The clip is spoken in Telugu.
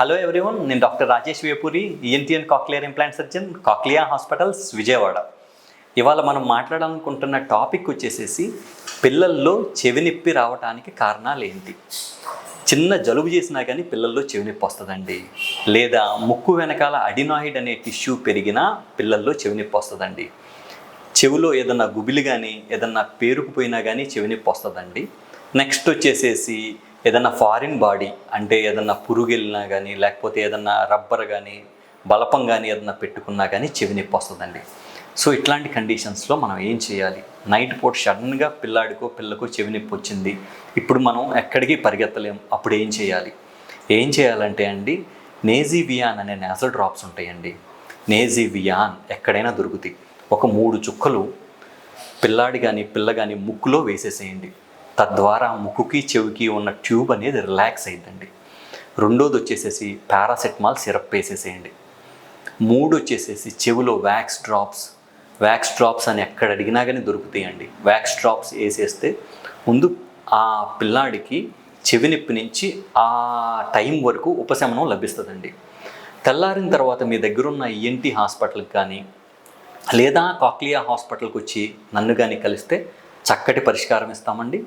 హలో ఎవ్రీవన్ నేను doctor Rajesh Vepuri ENT and cochlear implant surgeon cochlea hospitals Vijayawada. ఇవాళ మనం మాట్లాడాలనుకుంటున్న టాపిక్ వచ్చేసేసి పిల్లల్లో చెవి నొప్పి రావడానికి కారణాలు ఏంటి? చిన్న జలుబు చేసినా కానీ పిల్లల్లో చెవి నొప్పి వస్తుందండి. లేదా ముక్కు వెనకాల అడినాయిడ్ అనే టిష్యూ పెరిగినా పిల్లల్లో చెవి నొప్పి వస్తుందండి. చెవిలో ఏదన్నా గుబిలి కానీ ఏదన్నా పేరుకుపోయినా కానీ చెవి నొప్పి వస్తుందండి. నెక్స్ట్ వచ్చేసేసి ఏదన్నా ఫారిన్ బాడీ అంటే ఏదన్నా పురుగు వెళ్ళినా కానీ లేకపోతే ఏదన్నా రబ్బర్ కానీ బలపం కానీ ఏదన్నా పెట్టుకున్నా కానీ చెవి నొప్పి వస్తుందండి. సో ఇట్లాంటి కండిషన్స్లో మనం ఏం చేయాలి? నైట్ పూట సడన్గా పిల్లాడికో పిల్లకు చెవి నొప్పి వచ్చింది. ఇప్పుడు మనం ఎక్కడికి పరిగెత్తలేం. అప్పుడు ఏం చేయాలి? ఏం చేయాలంటే అండి నేజీవియాన్ అనే నేసల్ డ్రాప్స్ ఉంటాయండి. నేజీవియాన్ ఎక్కడైనా దొరుకుతాయి. ఒక మూడు చుక్కలు పిల్లాడి కానీ పిల్ల కానీ ముక్కులో వేసేసేయండి. తద్వారా ముక్కుకి చెవికి ఉన్న ట్యూబ్ అనేది రిలాక్స్ అయిందండి రెండోది వచ్చేసేసి పారాసెటమాల్ సిరప్ వేసేసేయండి. మూడు వచ్చేసేసి చెవిలో వ్యాక్స్ డ్రాప్స్. వ్యాక్స్ డ్రాప్స్ అని ఎక్కడ అడిగినా కానీ దొరుకుతాయండి. వ్యాక్స్ డ్రాప్స్ వేసేస్తే ముందు ఆ పిల్లాడికి చెవినొప్పి నుంచి ఆ టైం వరకు ఉపశమనం లభిస్తుందండి. తెల్లారిన తర్వాత మీ దగ్గర ఉన్న ఈఎన్టీ హాస్పిటల్కి కానీ లేదా కాక్లియా హాస్పిటల్కి వచ్చి నన్ను కానీ కలిస్తే చక్కటి పరిష్కారం ఇస్తామండి.